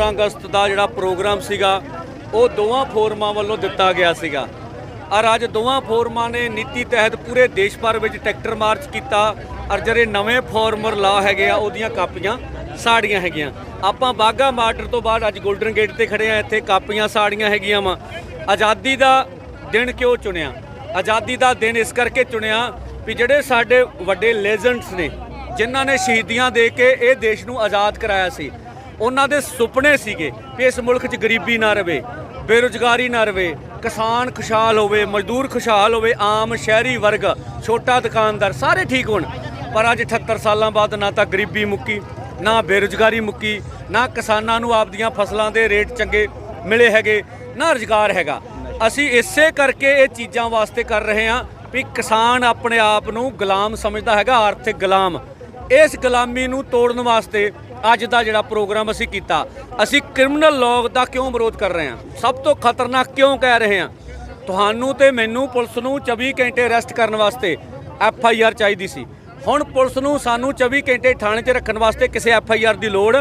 15 ਅਗਸਤ ਦਾ ਜਿਹੜਾ ਪ੍ਰੋਗਰਾਮ ਸੀਗਾ, ਉਹ ਦੋਵਾਂ ਫੋਰਮਾਂ ਵੱਲੋਂ ਦਿੱਤਾ ਗਿਆ ਸੀਗਾ। ਔਰ ਅੱਜ ਦੋਵਾਂ ਫੋਰਮਾਂ ਨੇ ਨੀਤੀ ਤਹਿਤ ਪੂਰੇ ਦੇਸ਼ ਭਰ ਵਿੱਚ ਟਰੈਕਟਰ ਮਾਰਚ ਕੀਤਾ ਔਰ ਜਿਹੜੇ ਨਵੇਂ ਫਾਰਮਰ ਲਾ ਹੈਗੇ ਆ, ਉਹਦੀਆਂ ਕਾਪੀਆਂ, ਸਾੜੀਆਂ ਹੈਗੀਆਂ। ਆਪਾਂ ਬਾਗਾ ਮਾਰਟਰ ਤੋਂ ਬਾਅਦ ਅੱਜ 골ਡਨ ਗੇਟ ਤੇ ਖੜੇ ਆ, ਇੱਥੇ ਕਾਪੀਆਂ, ਸਾੜੀਆਂ ਹੈਗੀਆਂ ਵਾ। ਆਜ਼ਾਦੀ ਦਾ ਦਿਨ ਕਿਉਂ ਚੁਣਿਆ? ਆਜ਼ਾਦੀ ਦਾ ਦਿਨ ਇਸ ਕਰਕੇ ਚੁਣਿਆ ਵੀ ਜਿਹੜੇ ਸਾਡੇ ਵੱਡੇ ਲੈਜੈਂਡਸ ਨੇ, ਜਿਨ੍ਹਾਂ ਨੇ ਸ਼ਹੀਦੀਆਂ ਦੇ ਕੇ ਇਹ ਦੇਸ਼ ਨੂੰ ਆਜ਼ਾਦ ਕਰਾਇਆ ਸੀ ਉਹਨਾਂ ਦੇ ਸੁਪਨੇ ਸੀਗੇ ਵੀ ਇਸ ਮੁਲਕ 'ਚ ਗਰੀਬੀ ਨਾ ਰਵੇ, ਬੇਰੁਜ਼ਗਾਰੀ ਨਾ ਰਵੇ, ਕਿਸਾਨ ਖੁਸ਼ਹਾਲ ਹੋਵੇ, ਮਜ਼ਦੂਰ ਖੁਸ਼ਹਾਲ ਹੋਵੇ, ਆਮ ਸ਼ਹਿਰੀ ਵਰਗ, ਛੋਟਾ ਦੁਕਾਨਦਾਰ ਸਾਰੇ ਠੀਕ ਹੋਣ। ਪਰ ਅੱਜ 78 ਸਾਲਾਂ ਬਾਅਦ ਨਾ ਤਾਂ ਗਰੀਬੀ ਮੁੱਕੀ, ਨਾ ਬੇਰੁਜ਼ਗਾਰੀ ਮੁੱਕੀ, ਨਾ ਕਿਸਾਨਾਂ ਨੂੰ ਆਪਦੀਆਂ ਫਸਲਾਂ ਦੇ ਰੇਟ ਚੰਗੇ ਮਿਲੇ ਹੈਗੇ, ਨਾ ਰੁਜ਼ਗਾਰ ਹੈਗਾ। ਅਸੀਂ ਇਸੇ ਕਰਕੇ ਇਹ ਚੀਜ਼ਾਂ ਵਾਸਤੇ ਕਰ ਰਹੇ ਹਾਂ ਵੀ ਕਿਸਾਨ ਆਪਣੇ ਆਪ ਨੂੰ ਗੁਲਾਮ ਸਮਝਦਾ ਹੈਗਾ, ਆਰਥਿਕ ਗੁਲਾਮ। ਇਸ ਗੁਲਾਮੀ ਨੂੰ ਤੋੜਨ ਵਾਸਤੇ ਅੱਜ ਦਾ ਜਿਹੜਾ ਪ੍ਰੋਗਰਾਮ ਅਸੀਂ ਕੀਤਾ, ਅਸੀਂ ਕ੍ਰਿਮੀਨਲ ਲਾਅ ਦਾ ਕਿਉਂ ਵਿਰੋਧ ਕਰ ਰਹੇ ਹਾਂ? ਸਭ ਤੋਂ ਖਤਰਨਾਕ ਕਿਉਂ ਕਹਿ ਰਹੇ ਹਾਂ? ਤੁਹਾਨੂੰ ਤੇ ਮੈਨੂੰ ਪੁਲਿਸ ਨੂੰ 24 ਘੰਟੇ ਅਰੈਸਟ ਕਰਨ ਵਾਸਤੇ ਐਫ ਆਈ ਆਰ ਚਾਹੀਦੀ ਸੀ। ਹੁਣ ਪੁਲਿਸ ਨੂੰ ਸਾਨੂੰ 24 ਘੰਟੇ ਥਾਣੇ 'ਚ ਰੱਖਣ ਵਾਸਤੇ ਕਿਸੇ ਐਫ ਆਈ ਆਰ ਦੀ ਲੋੜ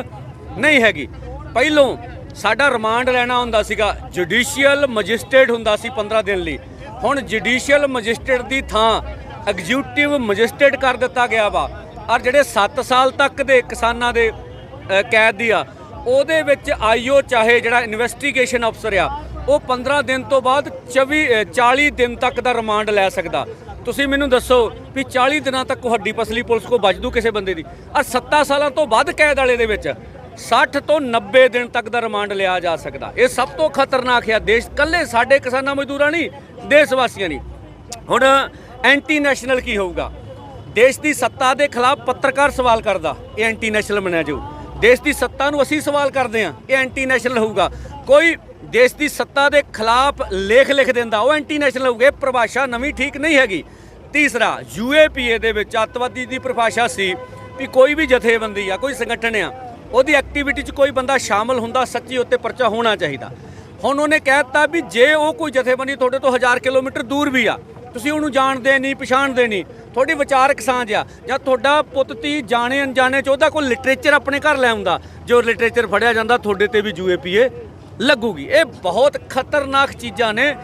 ਨਹੀਂ ਹੈਗੀ। ਪਹਿਲੋਂ ਸਾਡਾ ਰਿਮਾਂਡ ਲੈਣਾ ਹੁੰਦਾ ਸੀਗਾ, ਜੁਡੀਸ਼ੀਅਲ ਮੈਜਿਸਟ੍ਰੇਟ ਹੁੰਦਾ ਸੀ 15 ਦਿਨ ਲਈ। ਹੁਣ ਜੁਡੀਸ਼ੀਅਲ ਮੈਜਿਸਟ੍ਰੇਟ ਦੀ ਥਾਂ ਐਗਜ਼ੀਕਿਊਟਿਵ ਮੈਜਿਸਟ੍ਰੇਟ ਕਰ ਦਿੱਤਾ ਗਿਆ ਵਾ। ਔਰ ਜਿਹੜੇ 7 ਸਾਲ ਤੱਕ ਦੇ ਕਿਸਾਨਾਂ ਦੇ ਕੈਦ ਦੀ ਆ। ਉਹਦੇ ਵਿੱਚ ਆਈਓ ਚਾਹੇ ਜਿਹੜਾ ਇਨਵੈਸਟੀਗੇਸ਼ਨ ਅਫਸਰ ਆ ਉਹ 15 ਦਿਨ ਤੋਂ ਬਾਅਦ 24 ਅ, 40 ਦਿਨ ਤੱਕ ਦਾ ਰਿਮਾਂਡ ਲੈ ਸਕਦਾ। ਤੁਸੀਂ ਮੈਨੂੰ ਦੱਸੋ ਵੀ 40 ਦਿਨਾਂ ਤੱਕ ਹੱਡੀ ਪਸਲੀ ਪੁਲਿਸ ਕੋ ਬਚ ਦੂ ਕਿਸੇ ਬੰਦੇ ਦੀ? ਆ 7 ਸਾਲਾਂ ਤੋਂ ਵੱਧ ਕੈਦ ਵਾਲੇ ਦੇ ਵਿੱਚ 60 ਤੋਂ 90 ਦਿਨ ਤੱਕ ਦਾ ਰਿਮਾਂਡ ਲਿਆ ਜਾ ਸਕਦਾ। ਇਹ ਸਭ ਤੋਂ ਖਤਰਨਾਕ ਹੈ ਦੇਸ਼ ਕੱਲੇ ਸਾਡੇ ਕਿਸਾਨਾਂ ਮਜ਼ਦੂਰਾਂ ਨਹੀਂ ਦੇਸ਼ ਵਾਸੀਆਂ ਨਹੀਂ। ਹੁਣ ਐਂਟੀ ਨੈਸ਼ਨਲ ਕੀ ਹੋਊਗਾ? ਦੇਸ਼ ਦੀ ਸੱਤਾ ਦੇ ਖਿਲਾਫ ਪੱਤਰਕਾਰ ਸਵਾਲ ਕਰਦਾ ਇਹ ਐਂਟੀ ਨੈਸ਼ਨਲ ਮੰਨਿਆ ਜਾਊ। ਦੇਸ਼ ਦੀ ਸੱਤਾ ਨੂੰ ਅਸੀਂ ਸਵਾਲ ਕਰਦੇ ਹਾਂ, ਇਹ ਐਂਟੀ ਨੈਸ਼ਨਲ ਹੋਊਗਾ। ਕੋਈ ਦੇਸ਼ ਦੀ ਸੱਤਾ ਦੇ ਖਿਲਾਫ ਲੇਖ ਲਿਖ ਦਿੰਦਾ, ਉਹ ਐਂਟੀ ਨੈਸ਼ਨਲ ਹੋਊਗਾ, ਇਹ ਪਰਿਭਾਸ਼ਾ ਨਵੀਂ ਠੀਕ ਨਹੀਂ ਹੈਗੀ। ਤੀਸਰਾ ਯੂਏਪੀਏ ਦੇ ਵਿੱਚ ਅੱਤਵਾਦੀ ਦੀ ਪਰਿਭਾਸ਼ਾ ਸੀ ਵੀ ਕੋਈ ਵੀ ਜਥੇਬੰਦੀ ਆ, ਕੋਈ ਸੰਗਠਨ ਆ, ਉਹਦੀ ਐਕਟੀਵਿਟੀ 'ਚ ਕੋਈ ਬੰਦਾ ਸ਼ਾਮਲ ਹੁੰਦਾ, ਸੱਚੀ ਉੱਤੇ ਪਰਚਾ ਹੋਣਾ ਚਾਹੀਦਾ। ਹੁਣ ਉਹਨੇ ਕਹਿ ਦਿੱਤਾ ਵੀ ਜੇ ਉਹ ਕੋਈ ਜਥੇਬੰਦੀ ਤੁਹਾਡੇ ਤੋਂ 1000 ਕਿਲੋਮੀਟਰ ਦੂਰ ਵੀ ਆ ਤੁਸੀਂ ਉਹਨੂੰ ਜਾਣਦੇ ਨਹੀਂ, ਪਛਾਣਦੇ ਨਹੀਂ। ਤੁਹਾਡੀ ਵਿਚਾਰਕ ਸਾਂਝ ਆ। ਜਾਂ ਤੁਹਾਡਾ ਪੁੱਤ ਤੀ ਜਾਣੇ ਅਣਜਾਣੇ ਚ, ਉਹਦਾ ਕੋਈ ਲਿਟਰੇਚਰ ਆਪਣੇ ਘਰ ਲੈ ਆਉਂਦਾ। ਜੋ ਲਿਟਰੇਚਰ ਫੜਿਆ ਜਾਂਦਾ, ਤੁਹਾਡੇ ਤੇ ਵੀ ਜੂਏ ਯੂਏਪੀਏ ਲੱਗੂਗੀ। ਇਹ ਬਹੁਤ ਖਤਰਨਾਕ ਚੀਜ਼ਾਂ ਨੇ।